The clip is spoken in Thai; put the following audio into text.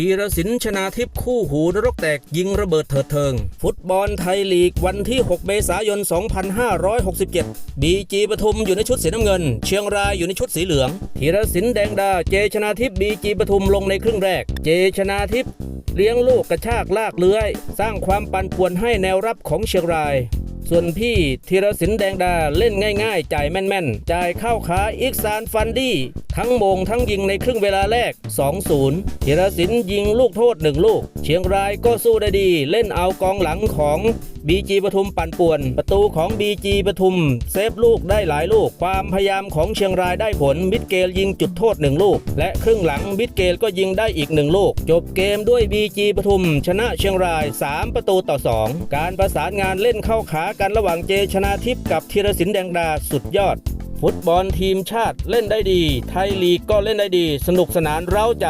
พีรศินชนาทิพย์คู่หูนรกแตกยิงระเบิดเถิดเทิง ฟุตบอลไทยลีกวันที่ 6 เมษายน 2567 บีจีปทุมอยู่ในชุดสีน้ำเงิน เชียงรายอยู่ในชุดสีเหลืองพีรศินแดงดาเจชนาทิพย์บีจีปทุมลงในครึ่งแรก เจชนาทิพย์เลี้ยงลูกกระชากลากเลื้อย สร้างความปั่นป่วนให้แนวรับของเชียงรายส่วนพี่ธีรศิลป์แดงดาเล่นง่ายๆ จ่ายแม่นๆ จ่ายเข้าขาอิกซานฟันดี้ ทั้งโมงทั้งยิงในครึ่งเวลาแรก 2-0ธีรศิลป์ยิงลูกโทษ 1 ลูก เชียงรายก็สู้ได้ดี เล่นเอากองหลังของบีจีปทุมปั่นป่วน ประตูของบีจีปทุม เซฟลูกได้หลายลูก ความพยายามของเชียงรายได้ผลมิดเกลยิงจุดโทษ 1 ลูก และครึ่งหลังมิดเกลก็ยิงได้อีก 1 ลูก จบเกมด้วยบีจีปทุม ชนะเชียงราย 3 ประตูต่อ 2 การประสานงานเล่นเข้าขากันระหว่างเจชนาทิพย์กับธีรศิลป์แดงดาสุดยอด ฟุตบอลทีมชาติเล่นได้ดี ไทยลีกก็เล่นได้ดี สนุกสนานเร้าใจ